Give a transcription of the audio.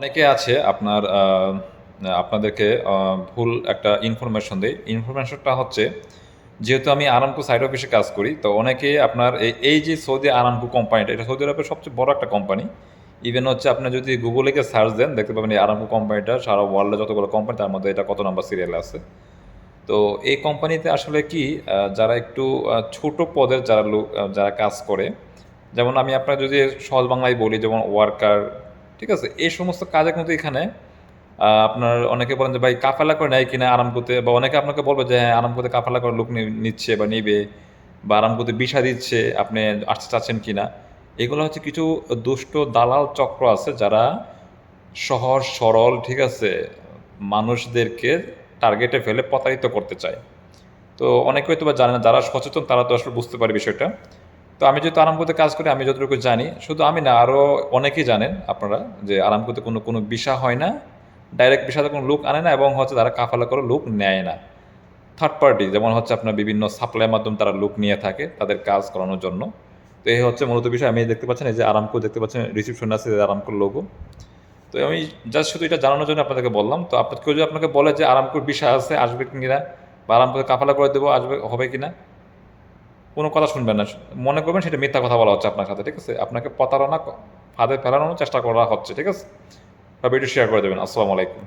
অনেকে আছে আপনার আপনাদেরকে ভুল একটা ইনফরমেশন দেয়। ইনফরমেশনটা হচ্ছে, যেহেতু আমি আরামকো সাইড অফিসে কাজ করি, তো অনেকে আপনার এই- যে সৌদি আরামকো কোম্পানিটা এটা সৌদি আরবের সবচেয়ে বড় একটা কোম্পানি ইভেন হচ্ছে আপনি যদি গুগলে গিয়ে সার্চ দেন, দেখতে পাবেন এই আরামকো কোম্পানিটা সারা ওয়ার্ল্ডে যতগুলো কোম্পানি তার মধ্যে এটা কত নাম্বার সিরিয়ালে আছে। তো এই কোম্পানিতে আসলে কি যারা একটু ছোট পদের যারা লোক যারা কাজ করে, যেমন আমি আপনার যদি সহজ বাংলায় বলি, যেমন ওয়ার্কার ঠিক আছে? এই সমস্ত কাজে কিন্তু এখানে আপনার অনেকে বলেন যে, ভাই, কাফেলা করে নেয় কিনা আরাম করতে বা অনেকে আপনাকে বলবে যে হ্যাঁ আরাম করতে কাফেলা করে লোক নিচ্ছে বা নিবে বা আরাম করতে বিষা দিচ্ছে, আপনি আসতে চাচ্ছেন কিনা? এগুলো হচ্ছে কিছু দুষ্ট দালাল চক্র আছে যারা সহজ, সরল, ঠিক আছে, মানুষদেরকে টার্গেটে ফেলে প্রতারিত করতে চায়। তো অনেকে হয়তো বা জানে না, যারা সচেতন তারা তো আসলে বুঝতে পারে বিষয়টা। তো আমি যেহেতু আরাম করতে কাজ করি, আমি যতটুকু জানি, শুধু আমি না আরও অনেকেই জানেন আপনারা যে আরাম করতে কোনো কোনো বিষা হয় না ডাইরেক্ট বিষাতে কোনো লোক আনে না এবং হচ্ছে তারা কাফালা করে লোক নেয় না। থার্ড পার্টি যেমন হচ্ছে আপনার বিভিন্ন সাপ্লাইয়ের মাধ্যমে তারা লোক নিয়ে থাকে তাদের কাজ করানোর জন্য। তো এই হচ্ছে মূলত বিষয়, আমি দেখতে পাচ্ছেন, এই যে আরামকো দেখতে পাচ্ছেন রিসিপশন আছে আরামকোর লোগো তো আমি জাস্ট শুধু এটা জানানোর জন্য আপনাদেরকে বললাম, তো আপনার কেউ যদি আপনাকে বলে যে আরামকোর বিষয় আছে, আসবে কিনা বা আরামকোর কাফালা করে দেবো, আসবে, হবে কিনা কোনো কথা শুনবেন না। মনে করবেন সেটা মিথ্যা কথা বলা হচ্ছে আপনার সাথে, ঠিক আছে? আপনাকে প্রতারণা ফাঁদে ফেলানোর চেষ্টা করা হচ্ছে, ঠিক আছে? বা ভিডিও শেয়ার করে দেবেন। আসসালামু আলাইকুম।